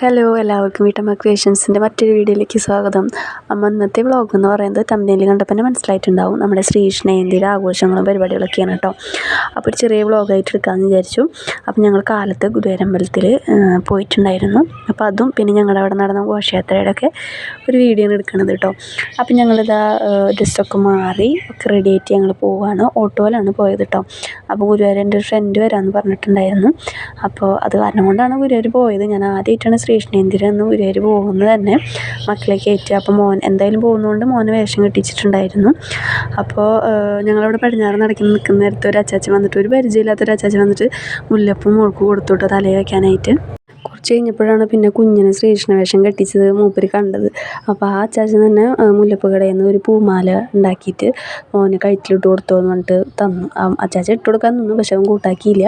Hello എല്ലാവർക്കും വീട്ടമ്മ ക്രിയേഷൻസിന്റെ മറ്റൊരു വീഡിയോയിലേക്ക് സ്വാഗതം. അമ്മ ഇന്നത്തെ വ്ളോഗ് എന്ന് പറയുന്നത് തമ്മിൽ കണ്ടപ്പോൾ തന്നെ മനസ്സിലായിട്ടുണ്ടാവും. നമ്മുടെ ശ്രീകൃഷ്ണജയന്തിയുടെ ആഘോഷങ്ങളും പരിപാടികളൊക്കെയാണ് കേട്ടോ. അപ്പോൾ ഒരു ചെറിയ വ്ളോഗായിട്ട് എടുക്കാമെന്ന് വിചാരിച്ചു. അപ്പോൾ ഞങ്ങൾ കാലത്ത് ഗുരുവരമ്പലത്തിൽ പോയിട്ടുണ്ടായിരുന്നു. അപ്പോൾ അതും പിന്നെ ഞങ്ങളുടെ അവിടെ നടന്ന ഘോഷയാത്രയുടെ ഒക്കെ ഒരു വീഡിയോ ആണ് എടുക്കുന്നത് കേട്ടോ. അപ്പോൾ ഞങ്ങളിതാ ഡ്രസ്സൊക്കെ മാറി ഒക്കെ റെഡി ആയിട്ട് ഞങ്ങൾ പോവുകയാണ് ഓട്ടോയിലാണ് പോയത് കേട്ടോ. അപ്പോൾ ഗുരുവായൂർ ഒരു ഫ്രണ്ട് വരാമെന്ന് പറഞ്ഞിട്ടുണ്ടായിരുന്നു. അപ്പോൾ അത് കാരണം കൊണ്ടാണ് ഗുരുവായൂർ പോയത്. ഞാൻ ആദ്യമായിട്ടാണ് ശ്രീകൃഷ്ണേന്ദിര എന്ന് ഗുരുവായൂർ പോകുന്നത് തന്നെ മക്കളെ കയറ്റി അപ്പോൾ മോൻ എന്തായാലും പോകുന്നതുകൊണ്ട് മോനെ വേഷം കെട്ടിച്ചിട്ടുണ്ടായിരുന്നു. അപ്പോൾ ഞങ്ങളവിടെ പടിഞ്ഞാറ് നടക്കുന്ന നിൽക്കുന്ന നേരത്ത് ഒരു അച്ചാച്ചൻ വന്നിട്ട് ഒരു പരിചയമില്ലാത്തൊരു അച്ചാച്ചൻ വന്നിട്ട് മുല്ലപ്പൂ മോൾക്ക് കൊടുത്തു കേട്ടോ തലയിൽ വയ്ക്കാനായിട്ട് കുറച്ച് കഴിഞ്ഞപ്പോഴാണ് പിന്നെ കുഞ്ഞിനെ ശ്രീകൃഷ്ണ വേഷം കെട്ടിച്ചത് മൂപ്പര് കണ്ടത്. അപ്പോൾ ആ അച്ചാച്ചൻ തന്നെ മുല്ലപ്പൂ കടയിൽ നിന്ന് ഒരു പൂമാല ഉണ്ടാക്കിയിട്ട് മോന് കഴുത്തിലിട്ട് കൊടുത്തോ എന്ന് പറഞ്ഞിട്ട് തന്നു. അച്ചാച്ചൻ ഇട്ട് കൊടുക്കാൻ നിന്നു പക്ഷെ അവൻ കൂട്ടാക്കിയില്ല.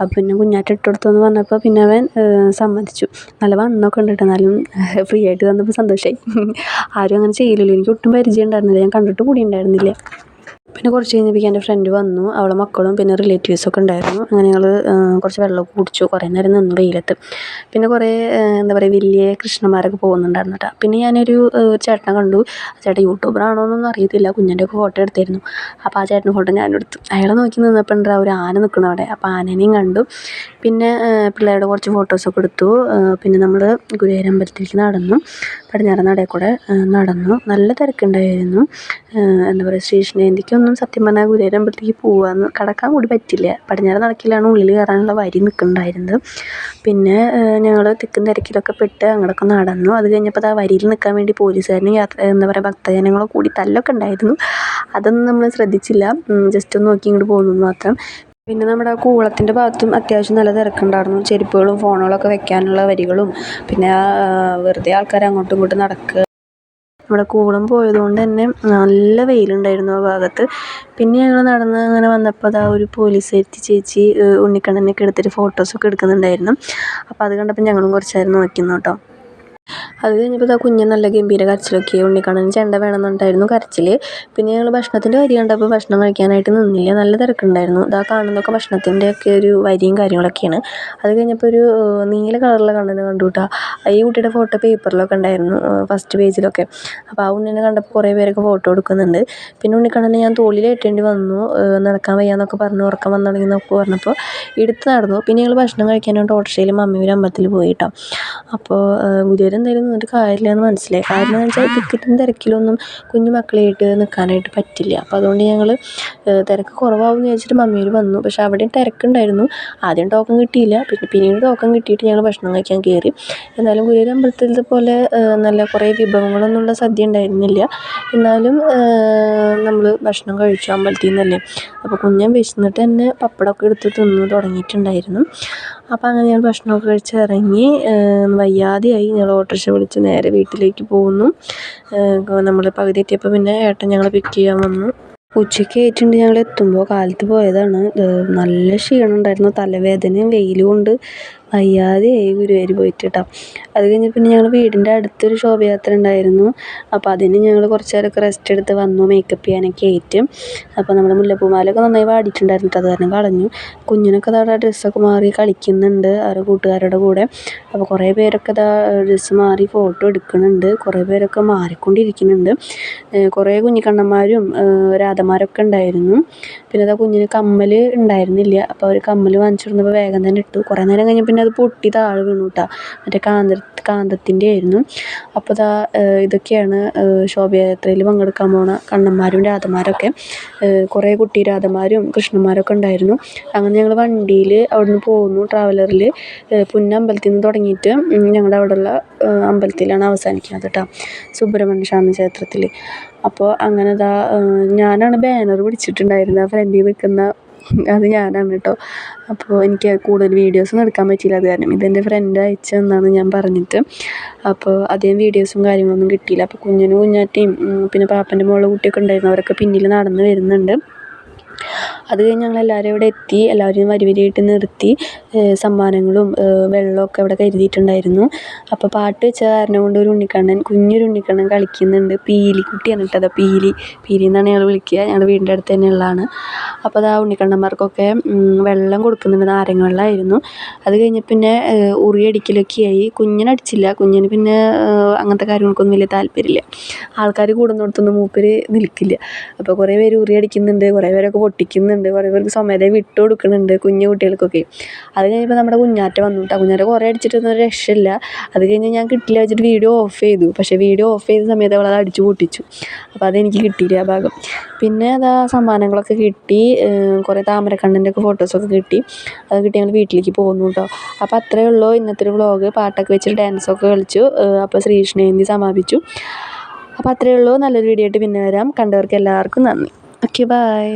അപ്പോൾ പിന്നെ കുഞ്ഞാറ്റ ഇട്ട് കൊടുത്തോ എന്ന് പറഞ്ഞപ്പോൾ പിന്നെ അവൻ സമ്മതിച്ചു. നല്ല വണ്ണമൊക്കെ ഉണ്ട് എന്നാലും ഫ്രീ ആയിട്ട് തന്നപ്പോൾ സന്തോഷമായി ആരും അങ്ങനെ ചെയ്യില്ലല്ലോ. എനിക്ക് ഒട്ടും പരിചയം ഉണ്ടായിരുന്നില്ല. ഞാൻ കണ്ടിട്ട് കൂടി ഉണ്ടായിരുന്നില്ല. പിന്നെ കുറച്ച് കഴിഞ്ഞപ്പോൾ എന്റെ ഫ്രണ്ട് വന്നു അവളെ മക്കളും പിന്നെ റിലേറ്റീവ്സൊക്കെ ഉണ്ടായിരുന്നു. അങ്ങനെ ഞങ്ങൾ കുറച്ച് വെള്ളമൊക്കെ കുടിച്ചു. കുറേ നേരം നിന്നു വെയിലത്ത്. പിന്നെ കുറേ എന്താ പറയുക വലിയ കൃഷ്ണന്മാരൊക്കെ പോകുന്നുണ്ടായിരുന്നു പിന്നെ ഞാനൊരു ചേട്ടനെ കണ്ടു. ചേട്ടൻ യൂട്യൂബറാണോ എന്നൊന്നും അറിയത്തില്ല. കുഞ്ഞിന്റെ ഒക്കെ ഫോട്ടോ എടുത്തിരുന്നു. അപ്പോൾ ആ ചേട്ടന്റെ ഫോട്ടോ ഞാനെടുത്തു അയാളെ നോക്കി നിന്നപ്പോൾ ഉണ്ട് ഒരു ആന നിൽക്കണം അവിടെ. അപ്പോൾ ആനേനെയും കണ്ടു. പിന്നെ പിള്ളേരുടെ കുറച്ച് ഫോട്ടോസൊക്കെ എടുത്തു. പിന്നെ നമ്മൾ ഗുരുവായൂർ അമ്പലത്തിലേക്ക് നടന്നു. പടിഞ്ഞാറ് നടയിൽ കൂടെ നടന്നു. നല്ല തിരക്കുണ്ടായിരുന്നു. എന്താ പറയുക ശ്രീകൃഷ്ണ ജയന്തിക്കൊന്നും സത്യം പറഞ്ഞാൽ ഗുരുവായൂർ അമ്പലത്തിലേക്ക് പോകാൻ കടക്കാൻ കൂടി പറ്റില്ല. പടിഞ്ഞാറ് നടക്കിലാണ് ഉള്ളിൽ കയറാനുള്ള വരി നിൽക്കുന്നുണ്ടായിരുന്നത് പിന്നെ ഞങ്ങൾ തിക്കും തിരക്കിലൊക്കെ പെട്ട് അങ്ങോട്ടൊക്കെ നടന്നു. അത് കഴിഞ്ഞപ്പോൾ ആ വരിയിൽ നിൽക്കാൻ വേണ്ടി പോലീസുകാരനും യാത്ര എന്താ പറയുക ഭക്തജനങ്ങളും കൂടി തല്ലൊക്കെ ഉണ്ടായിരുന്നു. അതൊന്നും നമ്മൾ ശ്രദ്ധിച്ചില്ല. ജസ്റ്റ് ഒന്ന് നോക്കി ഇങ്ങോട്ട് പോകുന്നു മാത്രം. പിന്നെ നമ്മുടെ കൂളത്തിന്റെ ഭാഗത്തും അത്യാവശ്യം നല്ല തിരക്കുണ്ടായിരുന്നു. ചെരുപ്പുകളും ഫോണുകളൊക്കെ വെക്കാനുള്ള വരികളും പിന്നെ വെറുതെ ആൾക്കാർ അങ്ങോട്ടും ഇങ്ങോട്ടും നടക്കുക. നമ്മുടെ കൂളം പോയതുകൊണ്ട് തന്നെ നല്ല വെയിലുണ്ടായിരുന്നു ആ ഭാഗത്ത്. പിന്നെ ഞങ്ങൾ നടന്ന് അങ്ങനെ വന്നപ്പോൾ അതാ ഒരു പോലീസ് എത്തി ചേച്ചി ഉണ്ണിക്കണ്ണനൊക്കെ എടുത്തിട്ട് ഫോട്ടോസൊക്കെ എടുക്കുന്നുണ്ടായിരുന്നു. അപ്പോൾ അത് കണ്ടപ്പോൾ ഞങ്ങളും കുറച്ച് നേരം നോക്കി നിന്നു കേട്ടോ. അത് കഴിഞ്ഞപ്പോൾ ആ കുഞ്ഞ് നല്ല ഗംഭീര കരച്ചിലൊക്കെ ഉണ്ണിക്കണ്ണന് ചെണ്ട വേണമെന്നുണ്ടായിരുന്നു കരച്ചിൽ പിന്നെ ഞങ്ങൾ ഭക്ഷണത്തിന്റെ വരി കണ്ടപ്പോൾ ഭക്ഷണം കഴിക്കാനായിട്ട് നിന്നില്ല. നല്ല തിരക്കുണ്ടായിരുന്നു. ഇതാ കാണുന്നതൊക്കെ ഭക്ഷണത്തിന്റെ ഒക്കെ ഒരു വരിയും കാര്യങ്ങളൊക്കെയാണ്. അത് കഴിഞ്ഞപ്പോൾ ഒരു നീല കളറുള്ള കണ്ണനെ കണ്ടു കേട്ടോ ഈ കുട്ടിയുടെ ഫോട്ടോ പേപ്പറിലൊക്കെ ഉണ്ടായിരുന്നു ഫസ്റ്റ് പേജിലൊക്കെ. അപ്പോൾ ആ ഉണ്ണിനെ കണ്ടപ്പോൾ കുറേ പേരൊക്കെ ഫോട്ടോ എടുക്കുന്നുണ്ട് പിന്നെ ഉണ്ണിക്കണ്ണനെ ഞാൻ തോളിൽ ഏറ്റേണ്ടി വന്നു നടക്കാൻ വയ്യാന്നൊക്കെ പറഞ്ഞു ഉറക്കം വന്നു തുടങ്ങിയെന്നൊക്കെ പറഞ്ഞപ്പോൾ എടുത്ത് നടന്നു. പിന്നെ ഞങ്ങൾ ഭക്ഷണം കഴിക്കാനായിട്ട് ഓട്ടോറിക്ഷയിൽ മമ്മിയൂർ അമ്പലത്തിൽ പോയി കേട്ടോ അപ്പോൾ ഗുരുവായൂർ എന്തായാലും നിന്നിട്ട് കാര്യമില്ല എന്ന് മനസ്സിലായി. കാരണം എന്ന് വെച്ചാൽ ടിക്കറ്റും തിരക്കിലൊന്നും കുഞ്ഞു മക്കളെയായിട്ട് നിൽക്കാനായിട്ട് പറ്റില്ല. അപ്പോൾ അതുകൊണ്ട് ഞങ്ങൾ തിരക്ക് കുറവാകും എന്ന് വിചാരിച്ചിട്ട് മമ്മിയൂർ വന്നു. പക്ഷേ അവിടെയും തിരക്കുണ്ടായിരുന്നു. ആദ്യം ടോക്കൺ കിട്ടിയില്ല. പിന്നെ പിന്നീട് ടോക്കൺ കിട്ടിയിട്ട് ഞങ്ങൾ ഭക്ഷണം കഴിക്കാൻ കയറി. എന്നാലും ഗുരുവായൂർ അമ്പലത്തിലത്തെ പോലെ നല്ല കുറേ വിഭവങ്ങളൊന്നുമുള്ള സദ്യ ഉണ്ടായിരുന്നില്ല. എന്നാലും നമ്മൾ ഭക്ഷണം കഴിച്ചു അമ്പലത്തിൽ നിന്നല്ലേ അപ്പോൾ കുഞ്ഞൻ വിശന്നിട്ട് തന്നെ പപ്പടമൊക്കെ എടുത്ത് തിന്ന് തുടങ്ങിയിട്ടുണ്ടായിരുന്നു. അപ്പോൾ അങ്ങനെ ഞങ്ങൾ ഭക്ഷണമൊക്കെ കഴിച്ച് ഇറങ്ങി വയ്യാതെയായി. ഞങ്ങൾ ഓട്ടോറിക്ഷ വിളിച്ച് നേരെ വീട്ടിലേക്ക് പോകുന്നു. നമ്മൾ പകുതി എത്തിയപ്പോൾ പിന്നെ ഏട്ടൻ ഞങ്ങളെ പിക്ക് ചെയ്യാൻ വന്നു. ഉച്ചയ്ക്ക് ആയിട്ടുണ്ട് ഞങ്ങൾ എത്തുമ്പോൾ കാലത്ത് പോയതാണ്. നല്ല ക്ഷീണം ഉണ്ടായിരുന്നു തലവേദനയും വെയിലും കൊണ്ട് വയ്യാതെയായി ഗുരുവായൂർ പോയിട്ട് കേട്ടോ അത് കഴിഞ്ഞ് പിന്നെ ഞങ്ങൾ വീടിന്റെ അടുത്തൊരു ശോഭയാത്ര ഉണ്ടായിരുന്നു. അപ്പോൾ അതിന് ഞങ്ങൾ കുറച്ച് നേരമൊക്കെ റെസ്റ്റ് എടുത്ത് വന്നു മേക്കപ്പ് ചെയ്യാനൊക്കെ ആയിട്ട്. അപ്പോൾ നമ്മുടെ മുല്ലപ്പൂമാലൊക്കെ നന്നായി വാടിയിട്ടുണ്ടായിരുന്നു അത് കാരണം കളഞ്ഞു. കുഞ്ഞിനൊക്കെ അതാ ഡ്രസ്സൊക്കെ മാറി കളിക്കുന്നുണ്ട് അവരുടെ കൂട്ടുകാരുടെ കൂടെ. അപ്പോൾ കുറേ പേരൊക്കെ ഇതാ ഡ്രസ്സ് മാറി ഫോട്ടോ എടുക്കുന്നുണ്ട്. കുറേ പേരൊക്കെ മാറിക്കൊണ്ടിരിക്കുന്നുണ്ട്. കുറേ കുഞ്ഞിക്കണ്ണന്മാരും രാധമാരൊക്കെ ഉണ്ടായിരുന്നു. പിന്നെ അതാ കുഞ്ഞിന് കമ്മൽ ഉണ്ടായിരുന്നില്ല. അപ്പോൾ അവർ കമ്മൽ വാങ്ങിച്ചിരുന്നപ്പോൾ വേഗം തന്നെ ഇട്ടു. കുറേ നേരം കഴിഞ്ഞപ്പോൾ പിന്നെ അത് പൊട്ടി താഴെ വീണു കേട്ടോ മറ്റേ കാന്ത കാന്തത്തിന്റെ ആയിരുന്നു അപ്പോൾ ഇതാ ഇതൊക്കെയാണ് ശോഭയാത്രയിൽ പങ്കെടുക്കാൻ പോണ കണ്ണന്മാരും രാധമാരൊക്കെ. കുറേ കുട്ടി രാധമാരും കൃഷ്ണന്മാരൊക്കെ ഉണ്ടായിരുന്നു. അങ്ങനെ ഞങ്ങൾ വണ്ടിയിൽ നിന്ന് പോന്നു ട്രാവലറിൽ പുന്നമ്പലത്തിൽ നിന്ന് തുടങ്ങിയിട്ട് ഞങ്ങളുടെ അവിടെയുള്ള അമ്പലത്തിലാണ് അവസാനിക്കുന്നത് കേട്ടോ സുബ്രഹ്മണ്യ സ്വാമി ക്ഷേത്രത്തിൽ അപ്പോൾ അങ്ങനെ ഇതാ ഞാനാണ് ബാനർ പിടിച്ചിട്ടുണ്ടായിരുന്നത് ഫ്രണ്ടിൽ നിൽക്കുന്ന അത് ഞാനാണ് കേട്ടോ. അപ്പോൾ എനിക്ക് കൂടുതൽ വീഡിയോസൊന്നും എടുക്കാൻ പറ്റിയില്ല. അത് കാരണം ഇതെന്റെ ഫ്രണ്ട് അയച്ചു തന്നാണ് ഞാൻ പറഞ്ഞിട്ട്. അപ്പോൾ അധികം വീഡിയോസും കാര്യങ്ങളൊന്നും കിട്ടിയില്ല. അപ്പോൾ കുഞ്ഞിനും കുഞ്ഞാറ്റയും പിന്നെ പാപ്പന്റെ മോളുടെ കുട്ടിയൊക്കെ ഉണ്ടായിരുന്നു. അവരൊക്കെ പിന്നിൽ നടന്ന് വരുന്നുണ്ട്. അത് കഴിഞ്ഞ് ഞങ്ങളെല്ലാവരും അവിടെ എത്തി എല്ലാവരെയും വരി വരിയായിട്ട് നിർത്തി സമ്മാനങ്ങളും വെള്ളമൊക്കെ അവിടെ കരുതിയിട്ടുണ്ടായിരുന്നു. അപ്പോൾ പാട്ട് വെച്ച കാരണം കൊണ്ട് ഒരു ഉണ്ണിക്കണ്ണൻ കുഞ്ഞൊരു ഉണ്ണിക്കണ്ണൻ കളിക്കുന്നുണ്ട്. പീലിക്കുട്ടിയാണ് കേട്ടോ അത് പീലി. പീലി എന്നാണ് ഞങ്ങൾ വിളിക്കുക. ഞങ്ങളുടെ വീടിന്റെ അടുത്ത് തന്നെ ഉള്ളതാണ് അപ്പോൾ അത് ആ ഉണ്ണിക്കണ്ണന്മാർക്കൊക്കെ വെള്ളം കൊടുക്കുന്നുണ്ട് നാരങ്ങ വെള്ളമായിരുന്നു. അത് കഴിഞ്ഞ് പിന്നെ ഉറി അടിക്കലൊക്കെ ആയി. കുഞ്ഞിനടിച്ചില്ല കുഞ്ഞിന് പിന്നെ അങ്ങനത്തെ കാര്യങ്ങൾക്കൊന്നും വലിയ താല്പര്യമില്ല. ആൾക്കാർ കൂടുന്നിടത്തൊന്നും മൂപ്പര് നിൽക്കില്ല. അപ്പോൾ കുറേ പേര് ഉറി അടിക്കുന്നുണ്ട്. കുറേ പേരൊക്കെ പൊട്ടിക്കുന്നുണ്ട്. കുറേ പേർക്ക് സ്വമേധ വിട്ടു കൊടുക്കുന്നുണ്ട് കുഞ്ഞു കുട്ടികൾക്കൊക്കെ. അത് കഴിഞ്ഞപ്പോൾ നമ്മുടെ കുഞ്ഞാറ്റ വന്നു കേട്ടോ കുഞ്ഞാറ്റ കുറേ അടിച്ചിട്ടൊന്നും ഒരു രക്ഷയില്ല. അത് കഴിഞ്ഞ് ഞാൻ കിട്ടില്ല വെച്ചിട്ട് വീഡിയോ ഓഫ് ചെയ്തു. പക്ഷേ വീഡിയോ ഓഫ് ചെയ്ത സമയത്ത് അവളത് അടിച്ചു പൊട്ടിച്ചു. അപ്പോൾ അതെനിക്ക് കിട്ടിയില്ല ആ ഭാഗം. പിന്നെ അതാ സമ്മാനങ്ങളൊക്കെ കിട്ടി. കുറേ താമരക്കണ്ണന്റെ ഒക്കെ ഫോട്ടോസൊക്കെ കിട്ടി. അത് കിട്ടി ഞങ്ങൾ വീട്ടിലേക്ക് പോകുന്നു കേട്ടോ അപ്പോൾ അത്രയേ ഉള്ളൂ. ഇന്നത്തെ ഒരു വ്ളോഗ് പാട്ടൊക്കെ വെച്ചിട്ട് ഡാൻസൊക്കെ കളിച്ചു. അപ്പോൾ ശ്രീകൃഷ്ണജയന്തി സമാപിച്ചു. അപ്പോൾ അത്രയേ ഉള്ളൂ. നല്ലൊരു വീഡിയോ ആയിട്ട് പിന്നെ വരാം. കണ്ടവർക്ക് എല്ലാവർക്കും നന്ദി. Okay bye